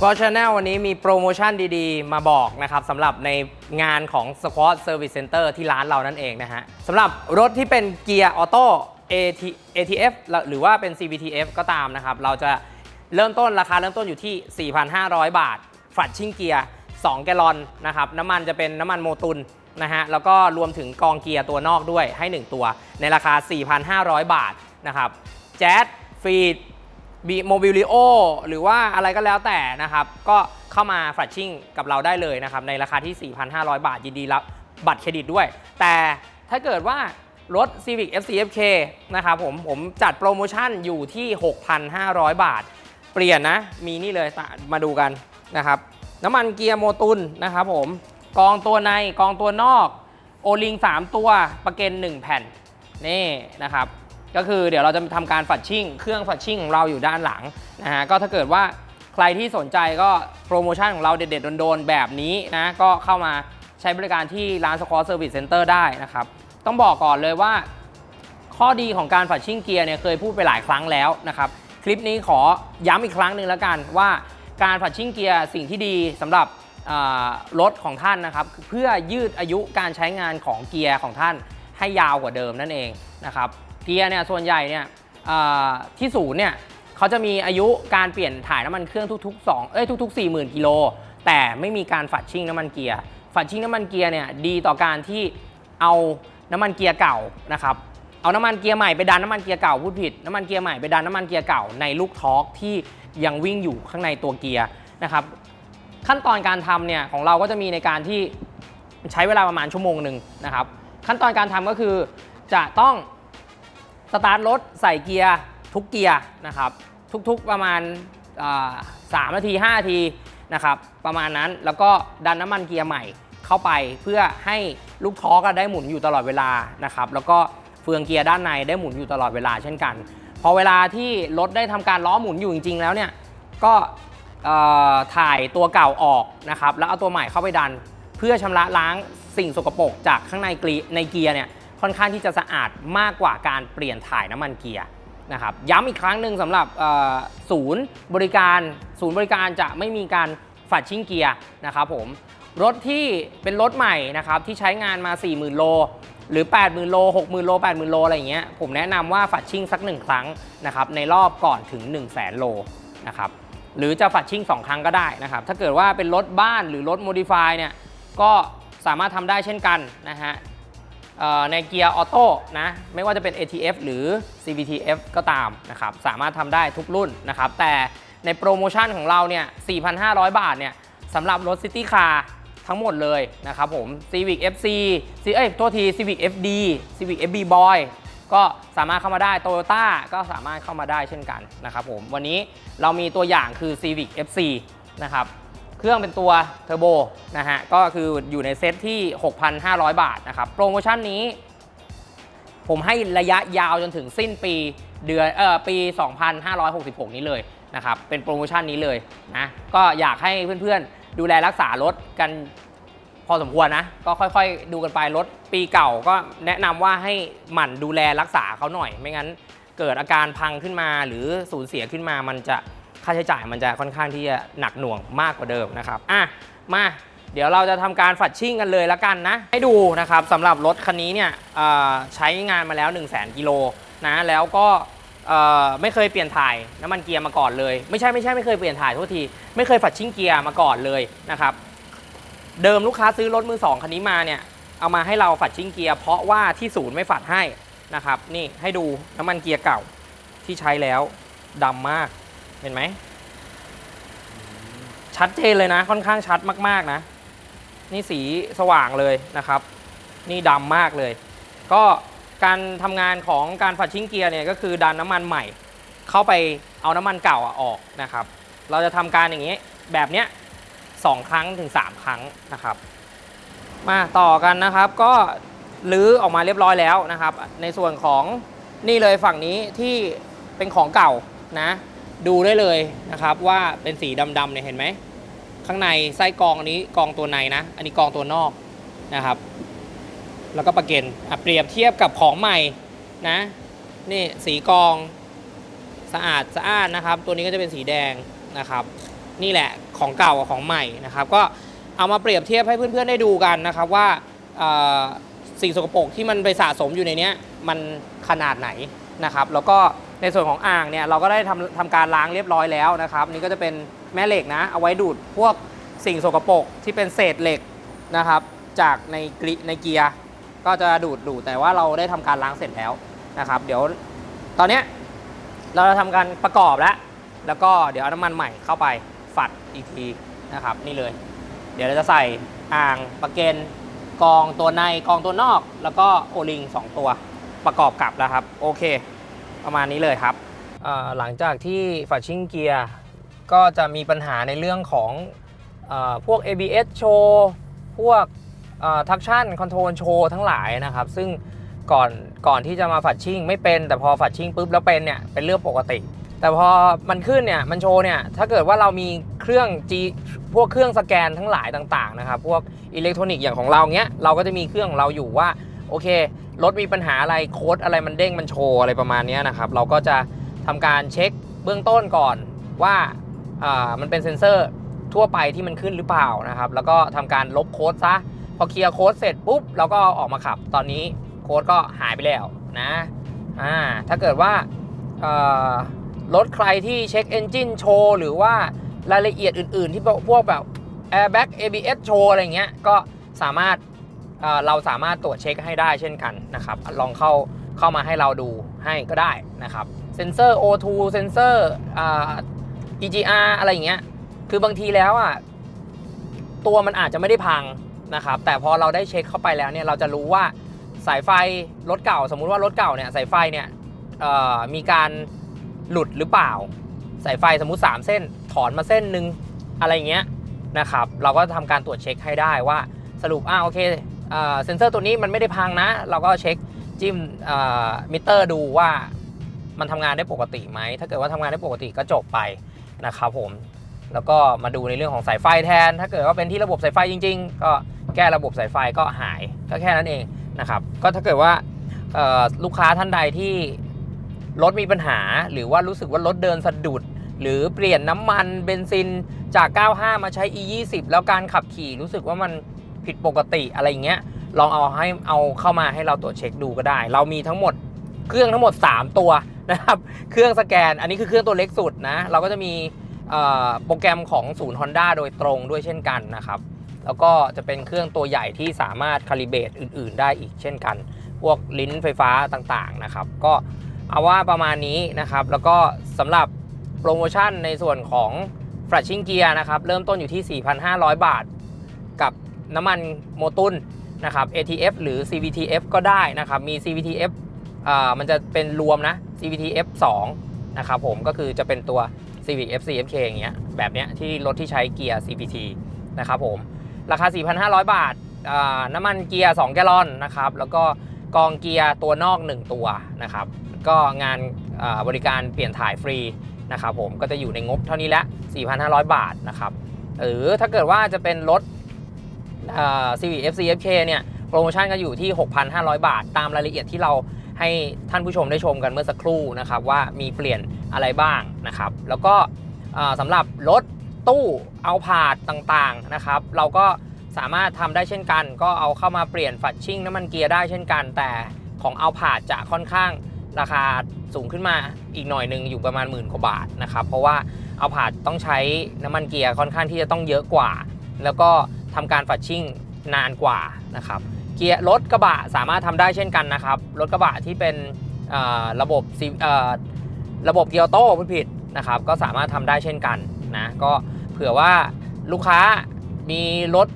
Squad Channel วันนี้มีโปรโมชั่นดีๆ มาบอกนะครับสำหรับในงานของ Squad Service Center ที่ร้านเรานั่นเองนะฮะสำหรับรถที่เป็นเกียร์ออโต้ ATF หรือว่าเป็น CVTF ก็ตามนะครับ เราจะเริ่มต้นราคาเริ่มต้นอยู่ที่ 4,500 บาท ฝัดชิ่งเกียร์ 2 แกลลอนนะครับ น้ำมันจะเป็นน้ำมันโมตุนนะฮะ แล้วก็รวมถึงกองเกียร์ตัวนอกด้วยให้ 1 ตัว ในราคา 4,500 บาทนะครับ แจ๊สฟีด บีโมบิลิโอหรือว่าอะไรก็แล้วแต่นะครับ ก็เข้ามาแฟรัชชิ่งกับเราได้เลยนะครับ ในราคาที่ 4,500 บาท ยินดีรับบัตรเครดิตด้วย แต่ถ้าเกิดว่ารถ Civic FCFK นะครับผมผมจัดโปรโมชั่นอยู่ที่ 6,500 บาท เปลี่ยนนะ มีนี่เลยมาดูกันนะครับ น้ำมันเกียร์โมตุนนะครับผมกองตัวในกองตัวนอก โอลิง 3 ตัว ประเกน1 แผ่น นี่นะครับ ก็คือเดี๋ยวเราจะทำการฝัดชิ่ง เครื่องฝัดชิ่งของเราอยู่ด้านหลังนะฮะก็ถ้าเกิดว่าใครที่สนใจก็โปรโมชั่นของเราเด็ดๆโดนๆแบบนี้นะก็เข้ามาใช้บริการที่ร้านสควอ t เซอร์วิสเซ็นเตอร์ได้นะครับ ต้องบอกก่อนเลยว่า ข้อดีของการฝัดชิ่งเกียร์เนี่ยเคยพูดไปหลายครั้งแล้วนะครับคลิปนี้ขอย้ำอีกครั้งหนึ่งแล้วกันว่าการฝัดชิ่งเกียร์สิ่งที่ดีสำหรับรถของท่านนะครับ เพื่อยืดอายุการใช้งานของเกียร์ของท่านให้ยาวกว่าเดิมนั่นเองนะครับ เกียร์เนี่ยส่วนใหญ่เนี่ยที่ศูนย์เนี่ยเขาจะมีอายุการเปลี่ยนถ่ายน้ำมันเครื่องทุกๆ2เอ้ยทุก ๆ 40,000กิโลแต่ไม่มีการฝัดชิ่งน้ำมันเกียร์ฝัดชิ่งน้ำมันเกียร์เนี่ยดีต่อการที่เอาน้ำมันเกียร์เก่านะครับเอาน้ำมันเกียร์ใหม่ไปดันน้ำมันเกียร์เก่าพูดผิดน้ำมันเกียร์ใหม่ไปดันน้ำมันเกียร์เก่าในลูกทอร์กที่ยังวิ่งอยู่ข้างในตัวเกียร์นะครับขั้นตอนการทำเนี่ยของเราก็จะมีในการที่ใช้เวลาประมาณชั่วโมงหนึ่งนะครับขั้นตอนการทำก็คือจะต้อง สตาร์ทรถใส่เกียร์ทุกเกียร์นะครับทุกๆประมาณสามนาที5นาทีนะครับประมาณนั้นแล้วก็ดันน้ำมันเกียร์ใหม่เข้าไปเพื่อให้ลูกท้อกอะได้หมุนอยู่ตลอดเวลานะครับแล้วก็เฟืองเกียร์ด้านในได้หมุนอยู่ตลอดเวลาเช่นกัน พอเวลาที่รถได้ทำการล้อหมุนอยู่จริง ๆ แล้วเนี่ยก็ถ่ายตัวเก่าออกนะครับแล้วเอาตัวใหม่เข้าไปดัน เพื่อชำระล้างสิ่งสกปรกจากข้างในกรีในเกียร์เนี่ย ค่อนข้างที่จะสะอาดมากกว่าการเปลี่ยนถ่ายน้ำมันเกียร์นะครับย้ำอีกครั้งหนึ่งสำหรับศูนย์บริการศูนย์บริการจะไม่มีการฝัดชิ่งเกียร์นะครับผมรถที่เป็นรถใหม่นะครับที่ใช้งานมา 40,000 โล หรือ 80,000 โล 60,000 โล 80,000 โล อะไรอย่างเงี้ยผมแนะนำว่าฝัดชิ่งสักหนึ่งครั้งนะครับในรอบก่อนถึง 1 0 0 0 0แโลนะครับหรือจะฝัดชิ่ง 2 ครั้งก็ได้นะครับถ้าเกิดว่าเป็นรถบ้านหรือรถโมดิฟายเนี่ยก็สามารถทำได้เช่นกันนะฮะ ในเกียร์ออโต้นะไม่ว่าจะเป็น ATF หรือ CVTF ก็ตามนะครับสามารถทำได้ทุกรุ่นนะครับแต่ในโปรโมชั่นของเราเนี่ย 4,500 บาทเนี่ยสำหรับรถซิตี้คาร์ทั้งหมดเลยนะครับผม Civic FC เอ้ยโทษที Civic FD Civic FB Boy ก็สามารถเข้ามาได้ Toyota ก็สามารถเข้ามาได้เช่นกันนะครับผม วันนี้เรามีตัวอย่างคือ Civic FC นะครับ เครื่องเป็นตัวเทอร์โบนะฮะก็คืออยู่ในเซตที่ 6,500 บาทนะครับโปรโมชั่นนี้ ผมให้ระยะยาวจนถึงสิ้นปีเดือนเออปี 2566 นี้เลยนะครับเป็นโปรโมชั่นนี้เลยนะก็อยากให้เพื่อนๆ ดูแลรักษารถกันพอสมควรนะ ก็ค่อยๆ ดูกันไปรถปีเก่าก็แนะนำว่าให้หมั่นดูแลรักษาเขาหน่อย ไม่งั้นเกิดอาการพังขึ้นมาหรือสูญเสียขึ้นมามันจะ ค่าใช้จ่ายมันจะค่อนข้างที่จะหนักหน่วงมากกว่าเดิมนะครับอะมาเดี๋ยวเราจะทำการฝัดชิ่งกันเลยละกันนะ ให้ดูนะครับสำหรับรถคันนี้เนี่ยใช้งานมาแล้ว 1 0 0 0 0แกิโลนะแล้วก็ไม่เคยเปลี่ยนถ่ายน้ำมันเกียร์มาก่อนเลย ไม่ใช่ไม่ใช่ไม่เคยเปลี่ยนถ่ายโทษที ไม่เคยฝัดชิ่งเกียร์มาก่อนเลยนะครับเดิมลูกค้าซื้อรถมือสองคันนี้มาเนี่ยเอามาให้เราฝัดชิ่งเกียร์เพราะว่าที่ศูนย์ไม่ฝัดให้นะครับนี่ให้ดูน้ำมันเกียร์เก่าที่ใช้แล้วดำมาก เห็นไหม ชัดเจนเลยนะ ค่อนข้างชัดมาก ๆ นะ นี่สีสว่างเลยนะครับ นี่ดำมากเลย ก็การทำงานของการฝัดชิ่งเกียร์เนี่ยก็คือดันน้ำมันใหม่ เข้าไปเอาน้ำมันเก่าอออกนะครับ เราจะทำการอย่างนี้แบบเนี้ยสองครั้งถึง 3 ครั้งนะครับ มาต่อกันนะครับก็ลื้อออกมาเรียบร้อยแล้วนะครับ ในส่วนของนี่เลยฝั่งนี้ที่เป็นของเก่านะ ดูได้เลยนะครับว่าเป็นสีดำๆเนี่ยเห็นไหม ข้างในไส้กองอันนี้กองตัวในนะ อันนี้กองตัวนอกนะครับ แล้วก็ประเก็นอะเปรียบเทียบกับของใหม่นะนี่สีกองสะอาดสะอานนะครับ ตัวนี้ก็จะเป็นสีแดงนะครับ นี่แหละของเก่ากับของใหม่นะครับ ก็เอามาเปรียบเทียบให้เพื่อนๆได้ดูกันนะครับว่าสิ่งสกปรกที่มันไปสะสมอยู่ในนี้มันขนาดไหนนะครับ แล้วก็ ในส่วนของอ่างเนี่ยเราก็ได้ทำทำการล้างเรียบร้อยแล้วนะครับ นี่ก็จะเป็นแม่เหล็กนะ เอาไว้ดูดพวกสิ่งสกปรกที่เป็นเศษเหล็กนะครับ จากในกริในเกียร์ก็จะดูดดูดแต่ว่าเราได้ทำการล้างเสร็จแล้วนะครับ เดี๋ยวตอนเนี้ยเราจะทำการประกอบแล้ว แล้วก็เดี๋ยวเอาน้ำมันใหม่เข้าไปฝัดอีกทีนะครับ นี่เลย เดี๋ยวเราจะใส่อ่างประเกนกองตัวในกองตัวนอก แล้วก็โอลิง2ตัวประกอบกับแล้วครับ โอเค ประมาณนี้เลยครับ หลังจากที่ฝัดชิ่งเกียร์ก็จะมีปัญหาในเรื่องของอพวก ABS โชว์พวกทักชั่นคอนโทรลโชว์ทั้งหลายนะครับ ซึ่งก่อนก่อนที่จะมาฝัดชิ่งไม่เป็นแต่พอฝัดชิ่งปุ๊บแล้วเป็นเนี่ยเป็นเรื่องปกติ แต่พอมันขึ้นเนี่ยมันโชว์เนี่ยถ้าเกิดว่าเรามีเครื่อง G พวกเครื่องสแกนทั้งหลายต่างๆนะครับ พวกอิเล็กทรอนิกส์อย่างของเราเนี้ยเราก็จะมีเครื่องเราอยู่ว่า โอเค รถมีปัญหาอะไรโค้ดอะไรมันเด้งมันโชว์อะไรประมาณนี้นะครับ เราก็จะทำการเช็คเบื้องต้นก่อนว่ามันเป็นเซ็นเซอร์ทั่วไปที่มันขึ้นหรือเปล่านะครับ แล้วก็ทำการลบโค้ดซะ พอเคลียร์โค้ดเสร็จปุ๊บเราก็ออกมาขับ ตอนนี้โค้ดก็หายไปแล้วนะอ่าถ้าเกิดว่ารถใครที่เช็คเอนจินโชว์หรือว่ารายละเอียดอื่น ๆ ที่พวกแบบ Airbag ABS โชว์อะไรเงี้ยก็สามารถ เราสามารถตรวจเช็คให้ได้เช่นกันนะครับลองเข้าเข้ามาให้เราดูให้ก็ได้นะครับเซนเซอร์ O2 เซนเซอร์อ่า EGR อะไรอย่างเงี้ยคือบางทีแล้วอะตัวมันอาจจะไม่ได้พังนะครับแต่พอเราได้เช็คเข้าไปแล้วเนี่ยเราจะรู้ว่าสายไฟรถเก่า สมมุติว่ารถเก่าเนี่ยสายไฟเนี่ยมีการหลุดหรือเปล่า สายไฟสมมุติ 3 เส้นถอนมาเส้นหนึ่งอะไรเงี้ยนะครับเราก็ทำการตรวจเช็คให้ได้ว่าสรุปอ่าโอเค เซนเซอร์ตัวนี้มันไม่ได้พังนะ เราก็เช็คจิ้มมิเตอร์ดูว่ามันทำงานได้ปกติไหม ถ้าเกิดว่าทำงานได้ปกติก็จบไปนะครับผม แล้วก็มาดูในเรื่องของสายไฟแทน ถ้าเกิดว่าเป็นที่ระบบสายไฟจริง ๆ ก็แก้ระบบสายไฟก็หายก็แค่นั้นเองนะครับ ก็ถ้าเกิดว่าลูกค้าท่านใดที่รถมีปัญหา หรือว่ารู้สึกว่ารถเดินสะดุด หรือเปลี่ยนน้ำมันเบนซินจาก 95 มาใช้ E 20 แล้วการขับขี่รู้สึกว่ามัน ผิดปกติอะไรอย่างเงี้ยลองเอาให้เอาเข้ามาให้เราตรวจเช็คดูก็ได้ เรามีทั้งหมดเครื่องทั้งหมด 3 ตัวนะครับ เครื่องสแกน อันนี้คือเครื่องตัวเล็กสุดนะ เราก็จะมีโปรแกรมของศูนย์ Honda โดยตรงด้วยเช่นกันนะครับ แล้วก็จะเป็นเครื่องตัวใหญ่ที่สามารถคาลิเบตอื่น ๆ ได้อีกเช่นกัน พวกลิ้นไฟฟ้าต่างๆนะครับ ก็เอาว่าประมาณนี้นะครับ แล้วก็สำหรับโปรโมชั่นในส่วนของ f r a t c h i n g Gear นะครับ เริ่มต้นอยู่ที่ 4,500 บาท กับ น้ำมันโมตุนนะครับ ATF หรือ CVTF ก็ได้นะครับ มี CVTF อ่ามันจะเป็นรวมนะ CVTF 2นะครับผมก็คือจะเป็นตัว CVF CFK อย่างเงี้ยแบบเนี้ยที่รถที่ใช้เกียร์ CVT นะครับผมราคา 4,500 บาทอ่าน้ำมันเกียร์ 2 แกลลอนนะครับแล้วก็กองเกียร์ตัวนอก 1 ตัวนะครับก็งานอ่าบริการเปลี่ยนถ่ายฟรีนะครับผมก็จะอยู่ในงบเท่านี้แหละ4,500 บาทนะครับหรือถ้าเกิดว่าจะเป็นรถ ซีวีเอ่า CVF CFK เนี่ยโปรโมชั่นก็อยู่ที่ 6,500 บาท ตามรายละเอียดที่เราให้ท่านผู้ชมได้ชมกันเมื่อสักครู่นะครับว่ามีเปลี่ยนอะไรบ้างนะครับ แล้วก็สำหรับรถตู้เอาผาดต่างๆนะครับ เราก็สามารถทำได้เช่นกัน ก็เอาเข้ามาเปลี่ยนฝัดชิ่งน้ำมันเกียร์ได้เช่นกัน แต่ของเอาผาดจะค่อนข้างราคาสูงขึ้นมาอีกหน่อยหนึ่งอยู่ประมาณหมื่นกว่าบาทนะครับ เพราะว่าเอาผาดต้องใช้น้ำมันเกียร์ค่อนข้างที่จะต้องเยอะกว่า แล้วก็ ทำการฝัดชิ่งนานกว่านะครับเกียร์รถกระบะสามารถทำได้เช่นกันนะครับรถกระบะที่เป็นระบบระบบเกียร์โต้ผู้ผิดนะครับก็สามารถทำได้เช่นกันนะก็เผื่อว่าลูกค้ามีรถ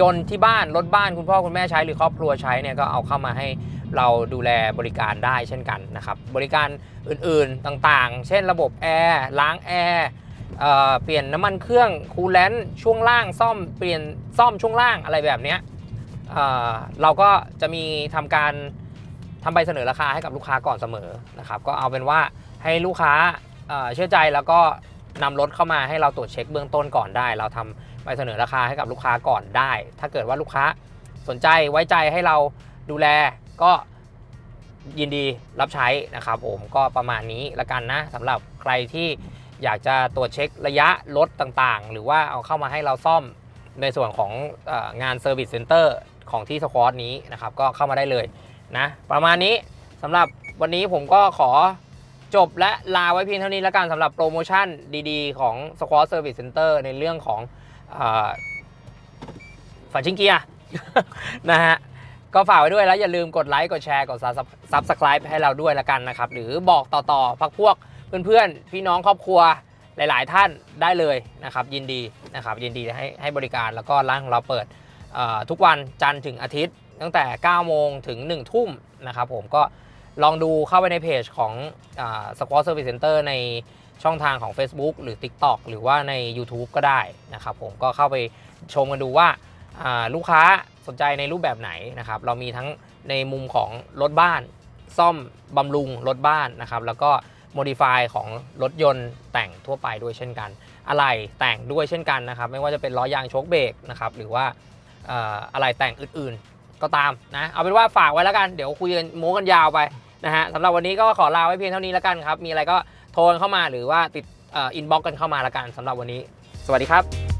ยนต์ที่บ้านรถบ้านคุณพ่อคุณแม่ใช้หรือครอบครัวใช้เนี่ยก็เอาเข้ามาให้เราดูแลบริการได้เช่นกันนะครับบริการอื่นๆต่างๆ เช่นระบบแอร์ล้างแอร์ เเปลี่ยนน้ำมันเครื่องคูลแลนต์ช่วงล่างซ่อมเปลี่ยนซ่อมช่วงล่างอะไรแบบนี้เเราก็จะมีทำการทำใบเสนอราคาให้กับลูกค้าก่อนเสมอนะครับก็เอาเป็นว่าให้ลูกค้าเเชื่อใจแล้วก็นำรถเข้ามาให้เราตรวจเช็คเบื้องต้นก่อนได้ เราทำใบเสนอราคาให้กับลูกค้าก่อนได้ ถ้าเกิดว่าลูกค้าสนใจไว้ใจให้เราดูแลก็ยินดีรับใช้นะครับผมก็ประมาณนี้ละกันนะสำหรับใครที่ อยากจะตรวจเช็คระยะรถต่างๆ หรือว่าเอาเข้ามาให้เราซ่อมในส่วนของเอองาน Service Center ของที่สควอตนี้นะครับ ก็เข้ามาได้เลยนะประมาณนี้สำหรับวันนี้ผมก็ขอจบและลาไว้เพียงเท่านี้แล้วกันสำหรับโปรโมชั่นดีๆ ของ Squad Service Center ในเรื่องของออฝาชิงเกียร์นะฮะก็ฝากไว้ด้วยแล้วอย่าลืมกดไลค์ กดแชร์ กด Subscribe ให้เราด้วยละกันนะครับ หรือบอกต่อๆพักพวก เพื่อนๆ พี่น้องครอบครัวหลาย ๆ ท่านได้เลยนะครับยินดีนะครับยินดีให้ให้บริการแล้วก็ร้านของเราเปิดทุกวันจันทร์ถึงอาทิตย์ ตั้งแต่ 9 โมงถึง 1 ทุ่มนะครับผมก็ลองดูเข้าไปในเพจของสควอตเซอร์วิสเซ็นเตอร์ในช่องทางของ Facebook หรือ TikTok หรือว่าใน YouTube ก็ได้นะครับผมก็เข้าไปชมกันดูว่าอ่าลูกค้าสนใจในรูปแบบไหนนะครับเรามีทั้งในมุมของรถบ้าน ซ่อมบำรุงรถบ้านนะครับแล้วก็ โมดิฟายของรถยนต์แต่งทั่วไปด้วยเช่นกัน อะไรแต่งด้วยเช่นกันนะครับ ไม่ว่าจะเป็นล้อยางโชคเบรกนะครับ หรือว่าอะไรแต่งอื่นๆ ก็ตามนะ เอาเป็นว่าฝากไว้แล้วกัน เดี๋ยวคุยกันโม้กันยาวไปนะฮะสำหรับวันนี้ก็ขอลาไว้เพียงเท่านี้แล้วกันครับ มีอะไรก็โทรเข้ามาหรือว่าติดอินบ็อกกันเข้ามาแล้วกันสำหรับวันนี้ สวัสดีครับ